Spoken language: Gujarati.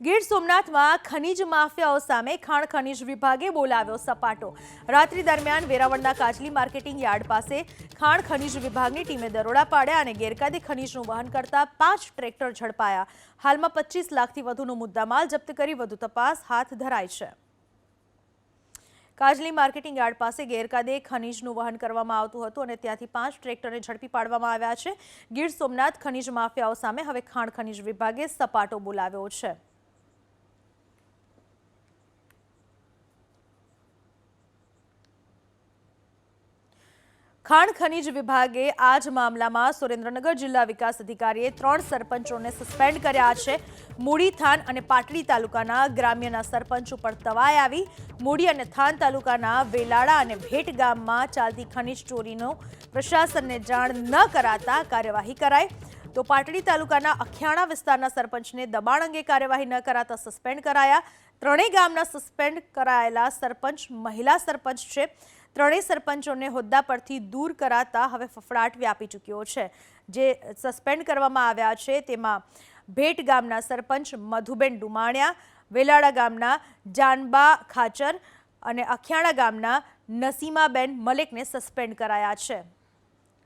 ગીર સોમનાથમાં ખનીજ માફિયાઓ સામે ખાણ ખનીજ વિભાગે બોલાવ્યો સપાટો. રાત્રિ દરમિયાન વેરાવળના કાચલી માર્કેટિંગ યાર્ડ પાસે ખાણ ખનીજ વિભાગની ટીમે દરોડા પાડ્યા અને ગેરકાયદે ખનીજનું વહન કરતા પાંચ ટ્રેક્ટર ઝડપાયા. હાલમાં પચીસ લાખથી વધુનો મુદ્દામાલ જપ્ત કરી વધુ તપાસ હાથ ધરાઈ છે. કાજલી માર્કેટિંગ યાર્ડ પાસે ગેરકાયદે ખનીજનું વહન કરવામાં આવતું હતું અને ત્યાંથી પાંચ ટ્રેક્ટરને ઝડપી પાડવામાં આવ્યા છે. ગીર સોમનાથ ખનીજ માફિયાઓ સામે હવે ખાણ ખનીજ વિભાગે સપાટો બોલાવ્યો છે. ખાણ ખનીજ વિભાગે આ જ મામલામાં સુરેન્દ્રનગર જિલ્લા વિકાસ અધિકારીએ ત્રણ સરપંચોને સસ્પેન્ડ કર્યા છે. મૂડી થાન અને પાટડી તાલુકાના ગ્રામ્યના સરપંચ ઉપર તવાઈ આવી. મૂડી અને થાન તાલુકાના વેલાડા અને ભેટ ગામમાં ચાલતી ખનીજ ચોરીનો પ્રશાસનને જાણ ન કરાતા કાર્યવાહી કરાઈ. તો પાટડી તાલુકાના અખિયાણા વિસ્તારના સરપંચને દબાણ અંગે કાર્યવાહી ન કરાતા સસ્પેન્ડ કરાયા. ત્રણેય ગામના સસ્પેન્ડ કરાયેલા સરપંચ મહિલા સરપંચ છે. ત્રણેય સરપંચોને હોદ્દા પરથી દૂર કરાતા હવે ફફડાટ વ્યાપી ચૂક્યો છે. જે સસ્પેન્ડ કરવામાં આવ્યા છે, તેમાં ભેટ ગામના સરપંચ મધુબેન ડુમાણિયા વેલાડા ગામના જાનબા ખાચર અને અખિયાણા ગામના નસીમાબેન મલેકને સસ્પેન્ડ કરાયા છે.